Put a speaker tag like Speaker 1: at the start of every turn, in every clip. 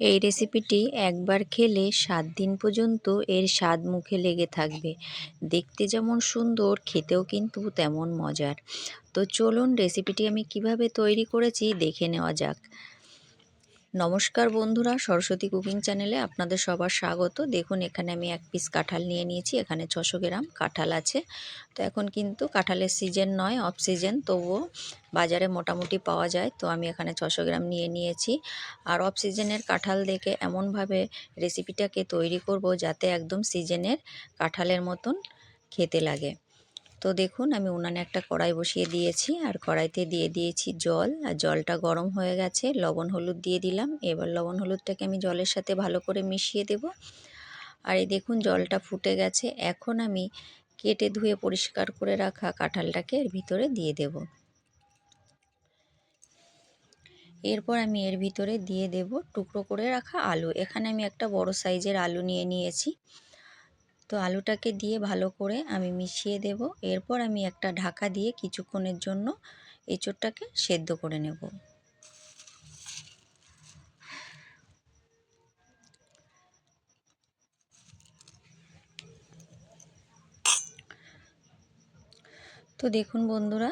Speaker 1: এই রেসিপিটি একবার খেলে সাত দিন পর্যন্ত এর স্বাদ মুখে লেগে থাকবে। দেখতে যেমন সুন্দর, খেতেও কিন্তু তেমন মজার। তো চলুন রেসিপিটি আমি কীভাবে তৈরি করেছি দেখে নেওয়া যাক। নমস্কার বন্ধুরা, সরস্বতী কুকিং চ্যানেলে আপনাদের সবার স্বাগত। দেখুন, এখানে আমি এক পিস কাঁঠাল নিয়ে নিয়েছি, এখানে ছশো গ্রাম কাঁঠাল আছে। তো এখন কিন্তু কাঁঠালের সিজন নয় অফ সিজন তবুও বাজারে মোটামুটি পাওয়া যায়। তো আমি এখানে ছশো গ্রাম নিয়ে নিয়েছি। আর অফ সিজনের কাঁঠাল দেখে এমনভাবে রেসিপিটাকে তৈরি করব, যাতে একদম সিজনের কাঁঠালের মতন খেতে লাগে। তো দেখুন, আমি উনানে একটা কড়াই বসিয়ে দিয়েছি। আর কড়াইতে দিয়ে দিয়েছি জল। আর জলটা গরম হয়ে গেছে। লবণ, হলুদ দিয়ে দিলাম। এবার লবণ, হলুদটাকে আমি জলের সাথে ভালো করে মিশিয়ে দেব। আর এই দেখুন, জলটা ফুটে গেছে। এখন আমি কেটে ধুয়ে পরিষ্কার করে রাখা কাঁঠালটাকে এর ভিতরে দিয়ে দেব। এরপর আমি এর ভিতরে দিয়ে দেব টুকরো করে রাখা আলু। এখানে আমি একটা বড় সাইজের আলু নিয়ে নিয়েছি। তো আলুটাকে দিয়ে ভালো করে আমি মিশিয়ে দেব। এরপর আমি একটা ঢাকা দিয়ে কিছুক্ষণের জন্য এঁচোড়টাকে সেদ্ধ করে নেব। তো দেখুন বন্ধুরা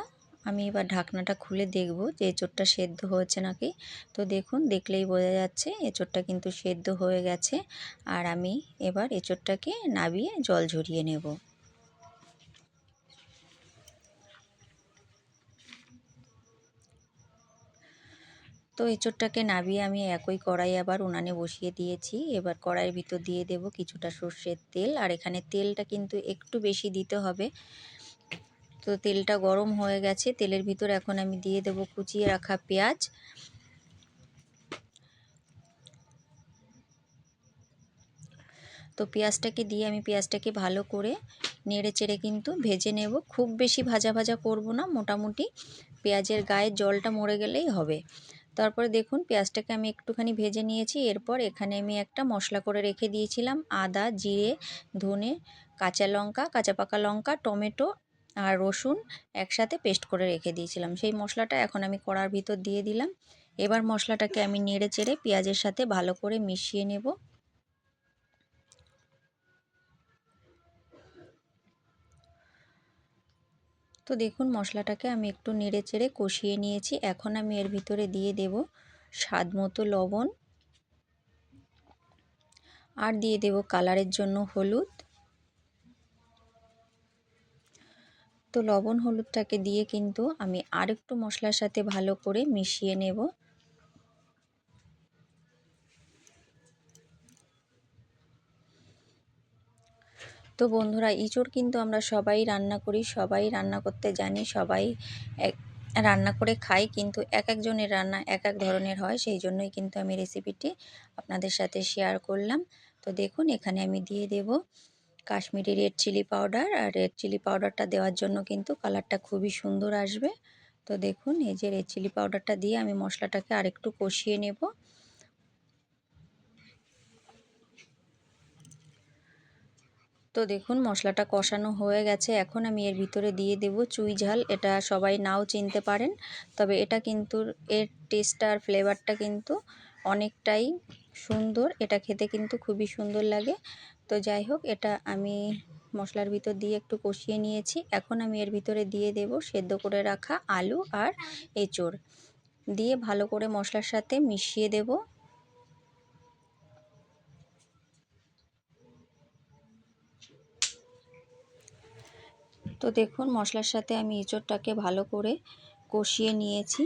Speaker 1: আমি এবার ঢাকনাটা খুলে দেখব যে এঁচোড়টা সেদ্ধ হয়েছে নাকি। তো দেখুন, দেখলেই বোঝা যাচ্ছে এঁচোড়টা কিন্তু সেদ্ধ হয়ে গেছে। আর আমি এবার এঁচোড়টাকে নাবিয়ে জল ঝরিয়ে নেব। তো এঁচোড়টাকে নাবিয়ে আমি একই কড়াই আবার উনানে বসিয়ে দিয়েছি। এবার কড়াইয়ের ভিতর দিয়ে দেব কিছুটা সর্ষের তেল। আর এখানে তেলটা কিন্তু একটু বেশি দিতে হবে। তো তেলটা গরম হয়ে গেছে। তেলের ভিতর এখন আমি দিয়ে দেব কুচিয়ে রাখা পেঁয়াজ। তো পেঁয়াজটাকে দিয়ে আমি পেঁয়াজটাকে ভালো করে নেড়ে চেড়ে কিন্তু ভেজে নেব। খুব বেশি ভাজা ভাজা করব না, মোটামুটি পেঁয়াজের গায়ে জলটা মরে গেলেই হবে। তারপরে দেখুন পেঁয়াজটাকে আমি একটুখানি ভেজে নিয়েছি। এরপর এখানে আমি একটা মশলা করে রেখে দিয়েছিলাম। আদা, জিরে, ধনে, কাঁচা লঙ্কা, কাঁচা পাকা লঙ্কা, টমেটো আর রসুন একসাথে পেস্ট করে রেখে দিয়েছিলাম। সেই মশলাটা এখন আমি কড়ার ভিতর দিয়ে দিলাম। এবার মশলাটাকে আমি নেড়ে চেড়ে পেঁয়াজের সাথে ভালো করে মিশিয়ে নেব। তো দেখুন, মশলাটাকে আমি একটু নেড়ে চেড়ে কষিয়ে নিয়েছি। এখন আমি এর ভিতরে দিয়ে দেব স্বাদ মতো লবণ। আর দিয়ে দেব কালারের জন্য হলুদ। তো লবণ হলুদটাকে দিয়ে কিন্তু আমি আরেকটু মশলার সাথে ভালো করে মিশিয়ে নেব। তো বন্ধুরা, ইঁচড় কিন্তু আমরা সবাই রান্না করি, সবাই রান্না করতে জানি, সবাই এক, রান্না করে খাই, কিন্তু এক একজনের রান্না এক এক ধরনের হয়, সেই জন্যই কিন্তু আমি রেসিপিটি আপনাদের সাথে শেয়ার করলাম। তো দেখুন, এখানে আমি দিয়ে দেব। কাশ্মীরি রেড চিলি পাউডার আর রেড চিলি পাউডারটা দেওয়ার জন্য কিন্তু কালারটা খুবই সুন্দর আসবে। তো দেখুন, এই যে রেড চিলি পাউডারটা দিয়ে আমি মশলাটাকে আরেকটু কষিয়ে নেব। তো দেখুন, মশলাটা কষানো হয়ে গেছে। এখন আমি এর ভিতরে দিয়ে দেব চুই ঝাল। এটা সবাই নাও চিনতে পারেন। তবে এটা কিন্তু এর টেস্ট আর ফ্লেভারটা কিন্তু অনেকটাই সুন্দর। এটা খেতে কিন্তু খুবই সুন্দর লাগে। তো যাই হোক, এটা আমি মশলার ভিতর দিয়ে একটু কষিয়ে নিয়েছি। এখন আমি এর ভিতরে দিয়ে দেব সেদ্ধ করে রাখা আলু আর এঁচড়। দিয়ে ভালো করে মশলার সাথে মিশিয়ে দেব। তো দেখুন, মশলার সাথে আমি এঁচড়টাকে ভালো করে কষিয়ে নিয়েছি।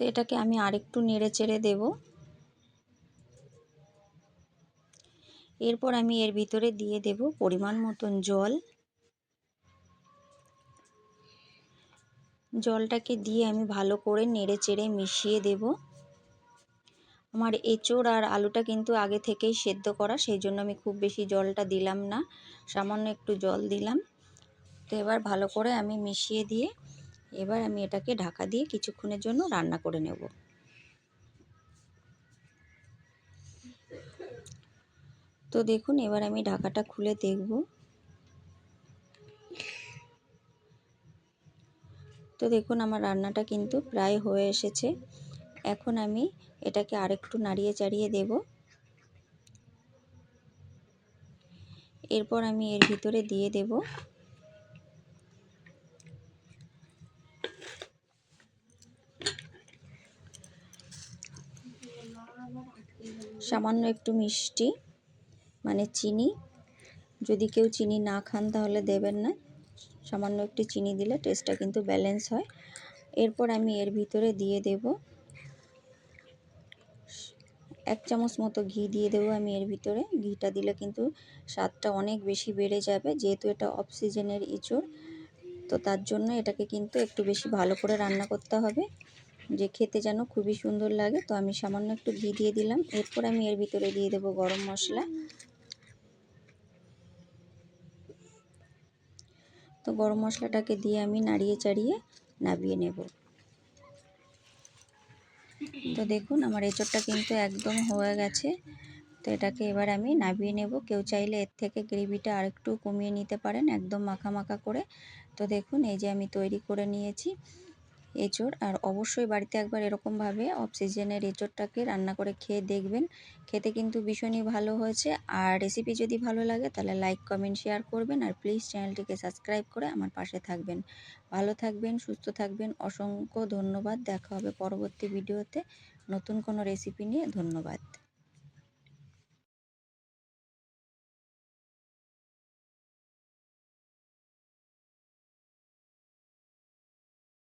Speaker 1: তো এটাকে আমি আরেকটু নেড়ে চেড়ে দেব। এরপর আমি এর ভিতরে দিয়ে দেব পরিমাণ মতন জল। জলটাকে দিয়ে আমি ভালো করে নেড়ে চেড়ে মিশিয়ে দেব। আমার এঁচোড় আর আলুটা কিন্তু আগে থেকেই সেদ্ধ করা, সেই জন্য আমি খুব বেশি জলটা দিলাম না, সামান্য একটু জল দিলাম। তো এবার ভালো করে আমি মিশিয়ে দিয়ে এবার আমি এটাকে ঢাকা দিয়ে কিছুক্ষণের জন্য রান্না করে নেব। তো দেখুন, এবার আমি ঢাকাটা খুলে দেখব। তো দেখুন, আমার রান্নাটা কিন্তু প্রায় হয়ে এসেছে। এখন আমি এটাকে আরেকটু নাড়িয়ে চাড়িয়ে দেব। এরপর আমি এর ভিতরে দিয়ে দেব। সামান্য একটু মিষ্টি মানে চিনি। যদি কেউ চিনি না খান তাহলে দেবেন না। সামান্য একটু চিনি দিলে টেস্টটা কিন্তু ব্যালেন্স হয়। এরপর আমি এর ভিতরে দিয়ে দেব। এক চামচ মতো ঘি দিয়ে দেবো আমি এর ভিতরে। ঘিটা দিলে কিন্তু স্বাদটা অনেক বেশি বেড়ে যাবে। যেহেতু এটা অফ সিজনের তো তার জন্য এটাকে কিন্তু একটু বেশি ভালো করে রান্না করতে হবে। যে খেতে যেন খুবই সুন্দর লাগে। তো আমি সামান্য একটু ঘি দিয়ে দিলাম। এরপর আমি এর ভিতরে দিয়ে দেবো গরম মশলা। তো গরম মশলাটাকে দিয়ে আমি নাড়িয়ে চাড়িয়ে নাবিয়ে নেব। তো দেখুন, আমার এঁচড়টা কিন্তু একদম হয়ে গেছে। তো এটাকে এবার আমি নাবিয়ে নেব। কেউ চাইলে এর থেকে গ্রেভিটা আরেকটু কমিয়ে নিতে পারেন, একদম মাখা মাখা করে। তো দেখুন, এই যে আমি তৈরি করে নিয়েছি। এঁচড়। আর অবশ্যই বাড়িতে একবার এরকমভাবে অফ সিজনের এঁচড়টাকে রান্না করে খেয়ে দেখবেন। খেতে কিন্তু ভীষণই ভালো হয়েছে। আর রেসিপি যদি ভালো লাগে তাহলে লাইক কমেন্ট শেয়ার করবেন। আর প্লিজ চ্যানেলটিকে সাবস্ক্রাইব করে আমার পাশে থাকবেন। ভালো থাকবেন, সুস্থ থাকবেন। অসংখ্য ধন্যবাদ। দেখা হবে পরবর্তী ভিডিওতে নতুন কোনো রেসিপি নিয়ে ধন্যবাদ।